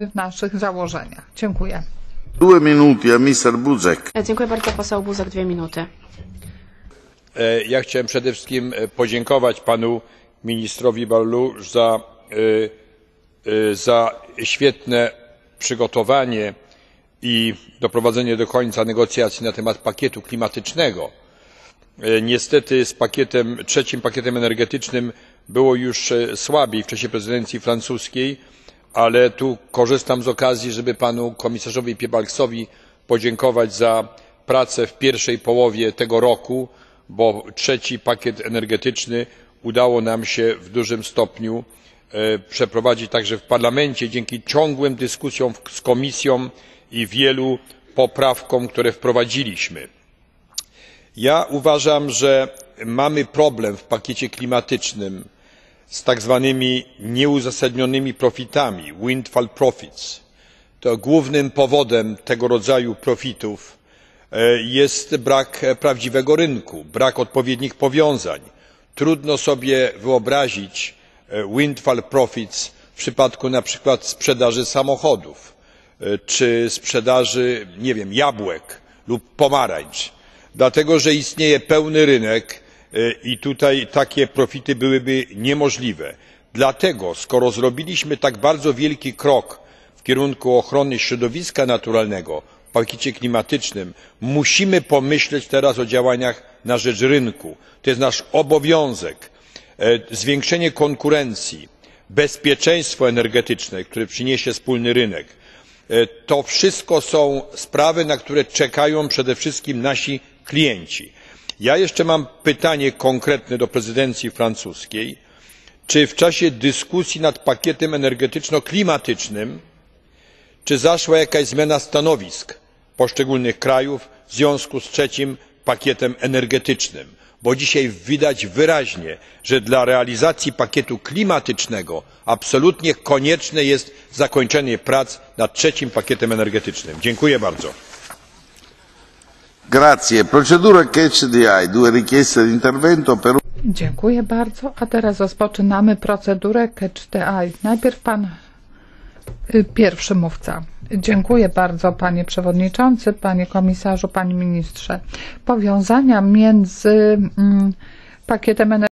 w naszych założeniach. Dziękuję. Due minuti a Mr. Buzek. Dziękuję bardzo, poseł Buzek, dwie minuty. E, Ja chciałem przede wszystkim e, podziękować panu ministrowi Ballu za, e, e, za świetne przygotowanie i doprowadzenie do końca negocjacji na temat pakietu klimatycznego. E, Niestety z pakietem, trzecim pakietem energetycznym było już e, słabiej w czasie prezydencji francuskiej, ale tu korzystam z okazji, żeby panu komisarzowi Piebalgsowi podziękować za pracę w pierwszej połowie tego roku, bo trzeci pakiet energetyczny udało nam się w dużym stopniu e, przeprowadzić także w parlamencie dzięki ciągłym dyskusjom z komisją i wielu poprawkom które wprowadziliśmy. ja uważam że mamy problem w pakiecie klimatycznym z tak zwanymi nieuzasadnionymi profitami windfall profits. to głównym powodem tego rodzaju profitów e, jest brak e, prawdziwego rynku brak odpowiednich powiązań. trudno sobie wyobrazić e, windfall profits w przypadku na przykład sprzedaży samochodów czy sprzedaży nie wiem jabłek lub pomarańcz dlatego że istnieje pełny rynek i tutaj takie profity byłyby niemożliwe. dlatego skoro zrobiliśmy tak bardzo wielki krok w kierunku ochrony środowiska naturalnego w pakiecie klimatycznym musimy pomyśleć teraz o działaniach na rzecz rynku. to jest nasz obowiązek. E, zwiększenie konkurencji bezpieczeństwo energetyczne które przyniesie wspólny rynek E, to wszystko są sprawy na które czekają przede wszystkim nasi klienci. Ja jeszcze mam pytanie konkretne do prezydencji francuskiej czy w czasie dyskusji nad pakietem energetyczno klimatycznym zaszła jakaś zmiana stanowisk poszczególnych krajów w związku z trzecim pakietem energetycznym bo dzisiaj widać wyraźnie że dla realizacji pakietu klimatycznego absolutnie konieczne jest zakończenie prac nad trzecim pakietem energetycznym. dziękuję bardzo. Grazie. Procedura. Due richieste di intervento per Dziękuję bardzo. A teraz rozpoczynamy procedurę Catch the Eye. Najpierw pan y, pierwszy mówca. Dziękuję bardzo panie przewodniczący, panie komisarzu, panie ministrze. Powiązania między mm, pakietem energetycznym